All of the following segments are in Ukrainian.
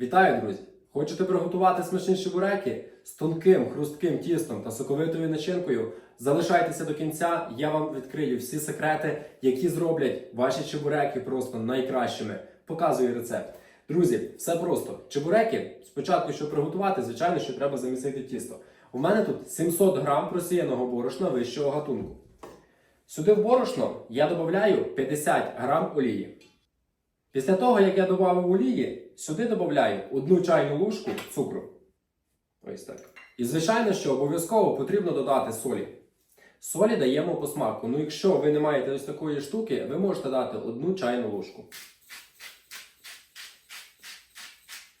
Вітаю, друзі! Хочете приготувати смачні чебуреки з тонким хрустким тістом та соковитою начинкою? Залишайтеся до кінця, я вам відкрию всі секрети, які зроблять ваші чебуреки просто найкращими. Показую рецепт. Друзі, все просто. Чебуреки спочатку, щоб приготувати, звичайно, що треба замісити тісто. У мене тут 700 грам просіяного борошна вищого гатунку. Сюди в борошно я додаю 50 грам олії. Після того, як я додав олії, сюди додаю одну чайну ложку цукру. Ось так. І звичайно, що обов'язково потрібно додати солі. Солі даємо по смаку. Ну, якщо ви не маєте ось такої штуки, ви можете дати одну чайну ложку.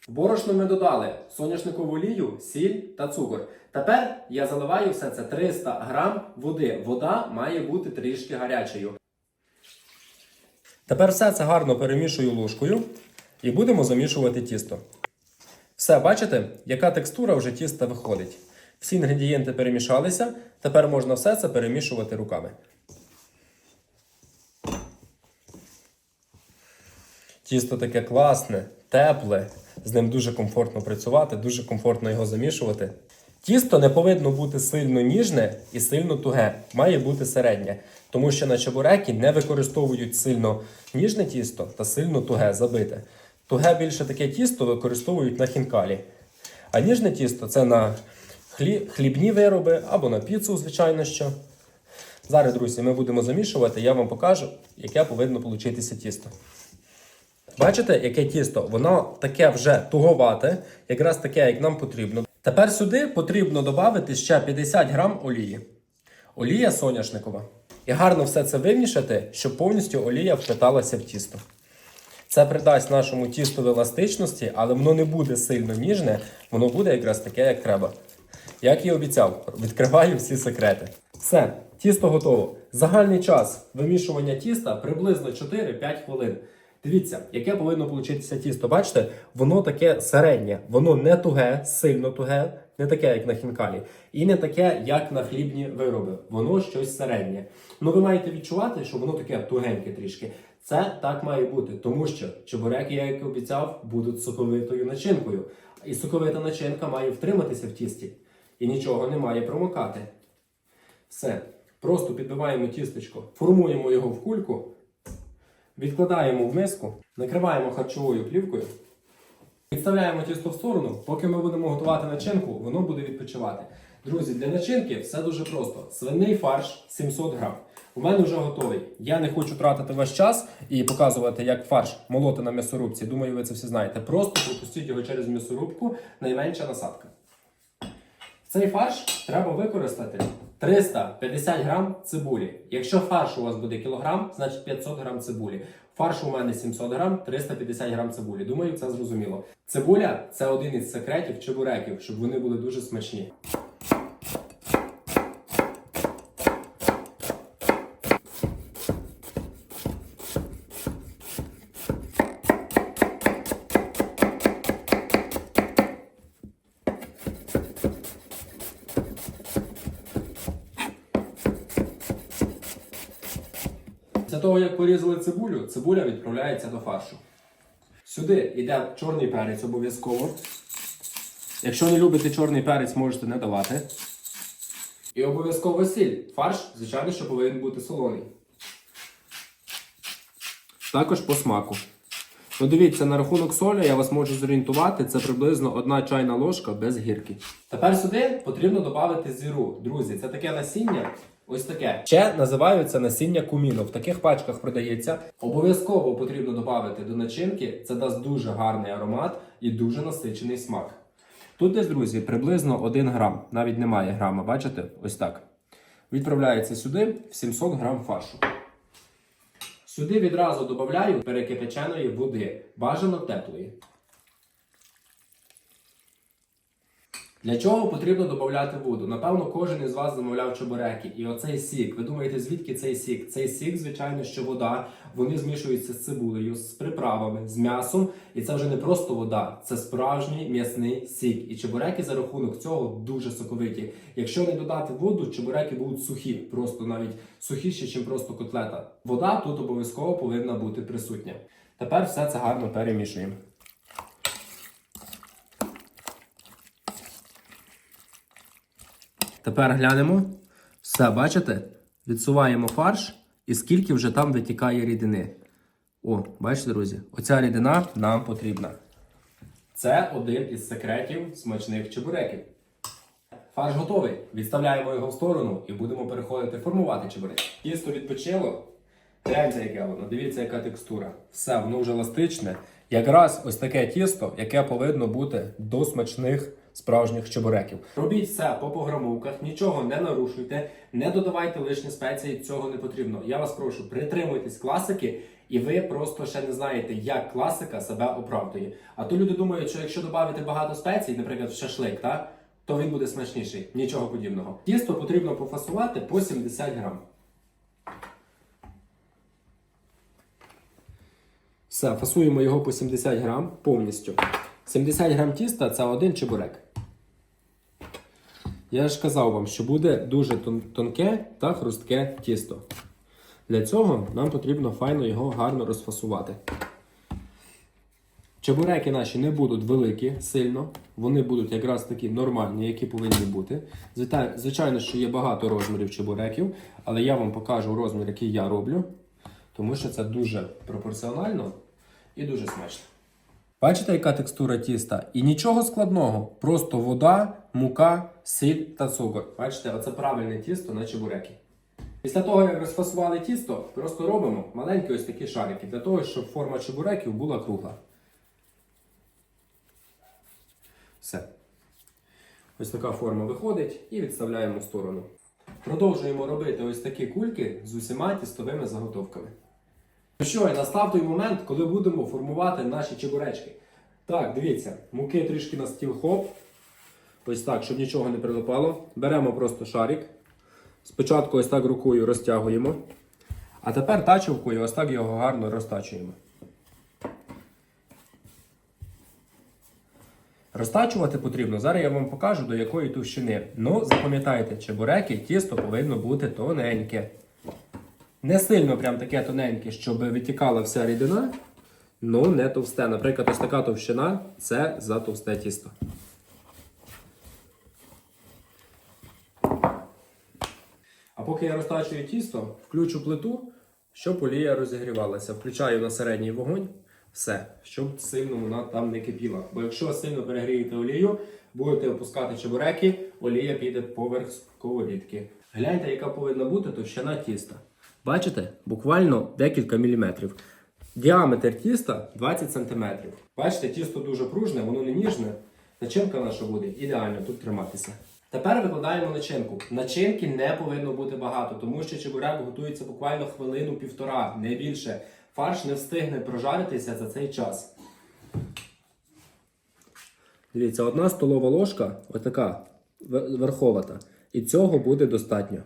Борошно ми додали соняшникову олію, сіль та цукор. Тепер я заливаю все це 300 грам води. Вода має бути трішки гарячою. Тепер все це гарно перемішую ложкою і будемо замішувати тісто. Все, бачите, яка текстура вже тіста виходить. Всі інгредієнти перемішалися, тепер можна все це перемішувати руками. Тісто таке класне, тепле, з ним дуже комфортно працювати, дуже комфортно його замішувати. Тісто не повинно бути сильно ніжне і сильно туге, має бути середнє, тому що на чебуреки не використовують сильно ніжне тісто та сильно туге забите. Туге більше таке тісто використовують на хінкалі. А ніжне тісто це на хлі... хлібні вироби або на піцу, звичайно що. Зараз, друзі, ми будемо замішувати, я вам покажу, яке повинно получитися тісто. Бачите, яке тісто? Воно таке вже туговате, якраз таке, як нам потрібно. Тепер сюди потрібно додати ще 50 грам олії. Олія соняшникова. І гарно все це вимішати, щоб повністю олія впиталася в тісто. Це придасть нашому тісту еластичності, але воно не буде сильно ніжне, воно буде якраз таке, як треба. Як і обіцяв, відкриваю всі секрети. Все, тісто готово. Загальний час вимішування тіста приблизно 4-5 хвилин. Дивіться, яке повинно получитися тісто. Бачите, воно таке середнє, воно не туге, сильно туге, не таке, як на хінкалі, і не таке, як на хлібні вироби. Воно щось середнє. Ну ви маєте відчувати, що воно таке тугеньке трішки. Це так має бути, тому що чебуреки, я як обіцяв, будуть соковитою начинкою. І соковита начинка має втриматися в тісті. І нічого не має промокати. Все. Просто підбиваємо тістечко, формуємо його в кульку. Відкладаємо в миску, накриваємо харчовою плівкою. Відставляємо тісто в сторону, поки ми будемо готувати начинку, воно буде відпочивати. Друзі, для начинки все дуже просто. Свиний фарш 700 грам. У мене вже готовий. Я не хочу тратити ваш час і показувати, як фарш молоти на м'ясорубці. Думаю, ви це всі знаєте. Просто пропустіть його через м'ясорубку, найменша насадка. Цей фарш треба використати 350 грам цибулі. Якщо фарш у вас буде кілограм, значить 500 грам цибулі. Фарш у мене 700 грам, 350 грам цибулі. Думаю, це зрозуміло. Цибуля це один із секретів чебуреків, щоб вони були дуже смачні. Після того, як порізали цибулю, цибуля відправляється до фаршу. Сюди йде чорний перець обов'язково. Якщо не любите чорний перець, можете не давати. І обов'язково сіль. Фарш, звичайно, що повинен бути солоний. Також по смаку. Ну дивіться, на рахунок солі я вас можу зорієнтувати, це приблизно одна чайна ложка без гірки. Тепер сюди потрібно додати зіру. Друзі, це таке насіння. Ось таке. Ще називаються насіння куміну. В таких пачках продається. Обов'язково потрібно додати до начинки. Це дасть дуже гарний аромат і дуже насичений смак. Тут десь, друзі, приблизно 1 грам. Навіть немає грама, бачите? Ось так. Відправляється сюди в 700 грам фаршу. Сюди відразу додаю перекипяченої води, бажано теплої. Для чого потрібно додати воду? Напевно, кожен із вас замовляв чебуреки. І оцей сік. Ви думаєте, звідки цей сік? Цей сік, звичайно, що вода. Вони змішуються з цибулею, з приправами, з м'ясом. І це вже не просто вода, це справжній м'ясний сік. І чебуреки за рахунок цього дуже соковиті. Якщо не додати воду, чебуреки будуть сухі, просто навіть сухіші, ніж просто котлета. Вода тут обов'язково повинна бути присутня. Тепер все це гарно перемішуємо. Тепер глянемо. Все, бачите? Відсуваємо фарш і скільки вже там витікає рідини. О, бачите, друзі, оця рідина нам потрібна. Це один із секретів смачних чебуреків. Фарш готовий. Відставляємо його в сторону і будемо переходити формувати чебурек. Тісто відпочило. Гляньте, яке воно. Дивіться, яка текстура. Все, воно вже еластичне. Якраз ось таке тісто, яке повинно бути до смачних справжніх чебуреків. Робіть все по пограмовках, нічого не нарушуйте, не додавайте лишні спеції, цього не потрібно. Я вас прошу, притримуйтесь класики, і ви просто ще не знаєте, як класика себе оправдує. А то люди думають, що якщо додати багато спецій, наприклад, в шашлик, так, то він буде смачніший. Нічого подібного. Тісто потрібно пофасувати по 70 грам. Все, фасуємо його по 70 грам повністю. 70 грам тіста це один чебурек. Я ж казав вам, що буде дуже тонке та хрустке тісто. Для цього нам потрібно файно його гарно розфасувати. Чебуреки наші не будуть великі сильно, вони будуть якраз такі нормальні, які повинні бути. Звичайно, що є багато розмірів чебуреків, але я вам покажу розмір, який я роблю, тому що це дуже пропорціонально і дуже смачно. Бачите, яка текстура тіста? І нічого складного, просто вода, мука, сіль та цукор. Бачите, оце правильне тісто на чебуреки. Після того, як розфасували тісто, просто робимо маленькі ось такі шарики, для того, щоб форма чебуреків була кругла. Все. Ось така форма виходить і відставляємо в сторону. Продовжуємо робити ось такі кульки з усіма тістовими заготовками. Ну що, і настав той момент, коли будемо формувати наші чебуречки. Так, дивіться, муки трішки на стіл хоп. Ось так, щоб нічого не прилипало. Беремо просто шарик. Спочатку ось так рукою розтягуємо. А тепер тачівкою ось так його гарно розтачуємо. Розтачувати потрібно. Зараз я вам покажу до якої товщини. Ну, запам'ятайте, чебуреки, тісто повинно бути тоненьке. Не сильно прям таке тоненьке, щоб витікала вся рідина, ну не товсте. Наприклад, ось така товщина це за товсте тісто. А поки я розтачую тісто, включу плиту, щоб олія розігрівалася. Включаю на середній вогонь. Все, щоб сильно вона там не кипіла. Бо якщо сильно перегрієте олію, будете опускати чебуреки, олія піде поверх сковорідки. Гляньте, яка повинна бути товщина тіста. Бачите? Буквально декілька міліметрів. Діаметр тіста 20 см. Бачите, тісто дуже пружне, воно не ніжне. Начинка наша буде ідеально тут триматися. Тепер викладаємо начинку. Начинки не повинно бути багато, тому що чебурек готується буквально хвилину-півтора, не більше. Фарш не встигне прожаритися за цей час. Дивіться, одна столова ложка, отака вер- верховата. І цього буде достатньо.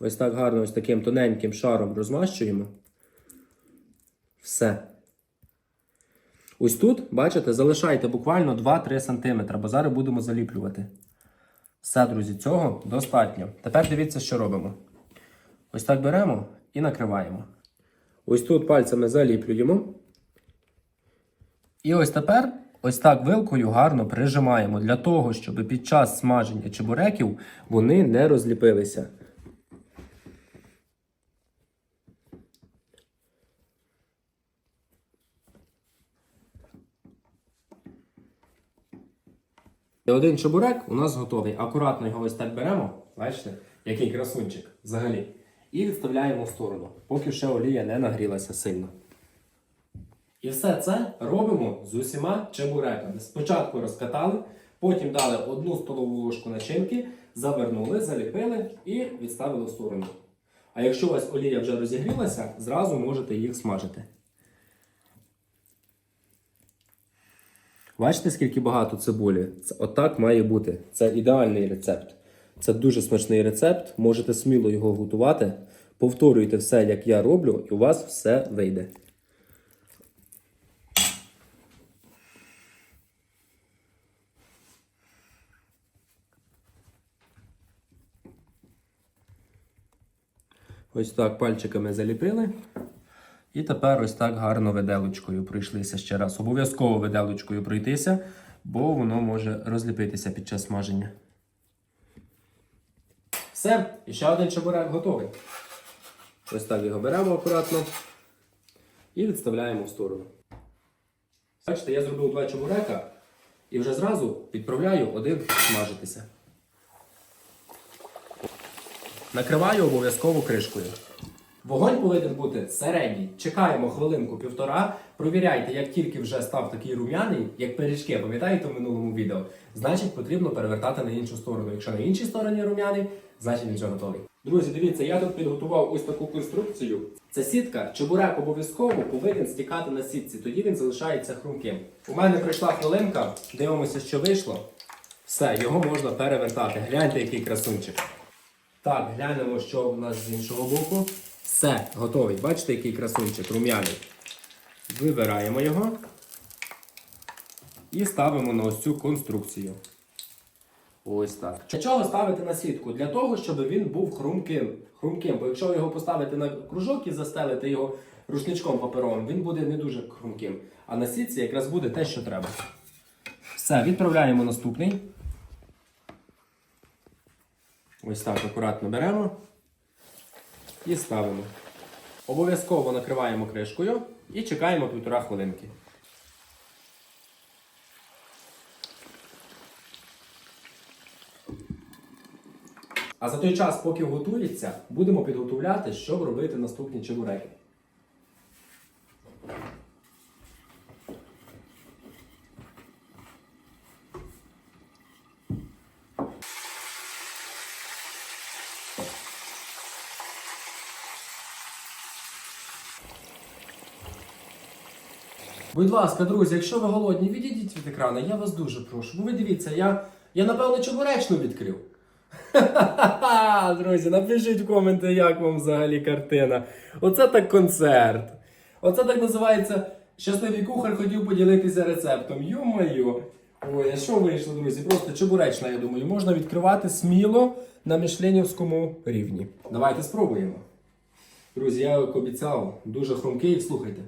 Ось так гарно, ось таким тоненьким шаром розмащуємо. Все. Ось тут, бачите, залишайте буквально 2-3 см, бо зараз будемо заліплювати. Все, друзі, цього достатньо. Тепер дивіться, що робимо. Ось так беремо і накриваємо. Ось тут пальцями заліплюємо. І ось тепер ось так вилкою гарно прижимаємо для того, щоб під час смаження чебуреків вони не розліпилися. І один чебурек у нас готовий. Акуратно його ось так беремо. Бачите, який красунчик взагалі. І відставляємо в сторону, поки ще олія не нагрілася сильно. І все це робимо з усіма чебуреками. Спочатку розкатали, потім дали одну столову ложку начинки, завернули, заліпили і відставили в сторону. А якщо у вас олія вже розігрілася, зразу можете їх смажити. Бачите, скільки багато цибулі? Це отак має бути. Це ідеальний рецепт. Це дуже смачний рецепт. Можете сміло його готувати. Повторюйте все, як я роблю, і у вас все вийде. Ось так пальчиками заліпили. І тепер ось так гарно виделочкою пройшлися ще раз. Обов'язково виделочкою пройтися бо воно може розліпитися під час смаження. Все, і ще один чебурек готовий. Ось так його беремо акуратно і відставляємо в сторону. Бачите, я зробив два чебурека і вже зразу відправляю один смажитися. Накриваю обов'язково кришкою. Вогонь повинен бути середній. Чекаємо хвилинку півтора. Провіряйте, як тільки вже став такий рум'яний, як пиріжки, пам'ятаєте в минулому відео, значить потрібно перевертати на іншу сторону. Якщо на іншій стороні рум'яний, значить він вже готовий. Друзі, дивіться, я тут підготував ось таку конструкцію. Це сітка, чебурек обов'язково повинен стікати на сітці, тоді він залишається хрумким. У мене прийшла хвилинка, дивимося, що вийшло. Все, його можна перевертати. Гляньте, який красунчик. Так, глянемо, що в нас з іншого боку. Все, готовий. Бачите, який красунчик, рум'яний. Вибираємо його і ставимо на ось цю конструкцію. Ось так. Для чого ставити на сітку? Для того, щоб він був хрумким. хрумким. Бо якщо його поставити на кружок і застелити його рушничком паперовим, він буде не дуже хрумким. А на сітці якраз буде те, що треба. Все, відправляємо наступний. Ось так акуратно беремо і ставимо. Обов'язково накриваємо кришкою і чекаємо півтора хвилинки. А за той час, поки готується, будемо підготовляти, щоб робити наступні чебуреки. Будь ласка, друзі, якщо ви голодні, відійдіть від екрану, я вас дуже прошу. Бо ви дивіться, я, я напевно чебуречну відкрив. Ха-ха-ха! Друзі, напишіть в коменти, як вам взагалі картина. Оце так концерт. Оце так називається Щасливий кухар хотів поділитися рецептом. Йо-моє. Ой, а що вийшло, друзі? Просто чебуречна, я думаю, можна відкривати сміло на мішленівському рівні. Давайте спробуємо. Друзі, я як обіцяв, дуже хрумкий, слухайте.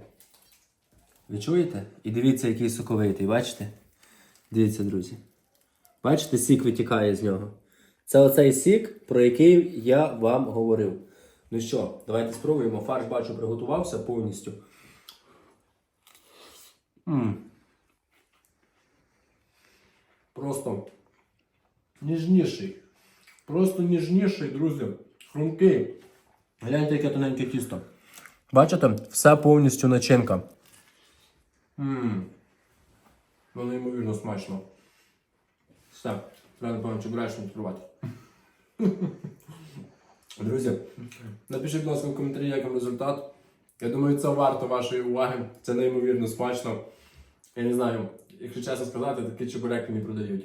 Ви чуєте? І дивіться, який соковитий, бачите? Дивіться, друзі. Бачите, сік витікає з нього. Це оцей сік, про який я вам говорив. Ну що, давайте спробуємо. Фарш, бачу, приготувався повністю. м Просто ніжніший. Просто ніжніший, друзі. Хрумкий. Гляньте, яке тоненьке тісто. Бачите? Все повністю начинка. Ммм. Ну, неймовірно смачно. Все, треба, напевно, чебуречну відкривати. Друзі, напишіть, будь ласка, в коментарі, як вам результат. Я думаю, це варто вашої уваги. Це неймовірно смачно. Я не знаю, якщо чесно сказати, такі чебуреки не продають.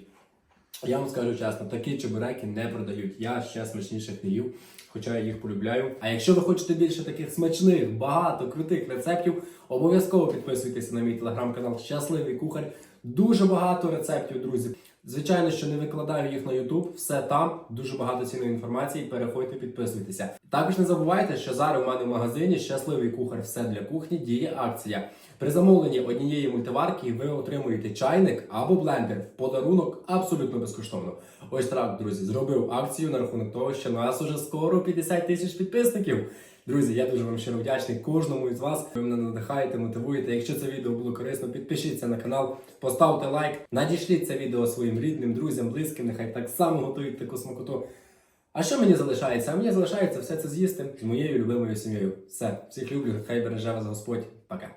Я вам скажу чесно, такі чебуреки не продають. Я ще смачніших не їв, хоча я їх полюбляю. А якщо ви хочете більше таких смачних, багато крутих рецептів, обов'язково підписуйтесь на мій телеграм-канал Щасливий кухар. Дуже багато рецептів, друзі. Звичайно, що не викладаю їх на YouTube, все там, дуже багато цінної інформації. Переходьте, підписуйтеся. Також не забувайте, що зараз у мене в магазині Щасливий кухар все для кухні діє акція. При замовленні однієї мультиварки ви отримуєте чайник або блендер в подарунок абсолютно безкоштовно. Ось так, друзі, зробив акцію на рахунок того, що нас уже скоро 50 тисяч підписників. Друзі, я дуже вам щиро вдячний кожному із вас. Ви мене надихаєте, мотивуєте. Якщо це відео було корисно, підпишіться на канал, поставте лайк, надішліть це відео своїм рідним, друзям, близьким. Нехай так само готують таку смакоту. А що мені залишається? А мені залишається все це з'їсти з моєю любимою сім'єю. Все, всіх люблю, хай береже вас Господь. Пока.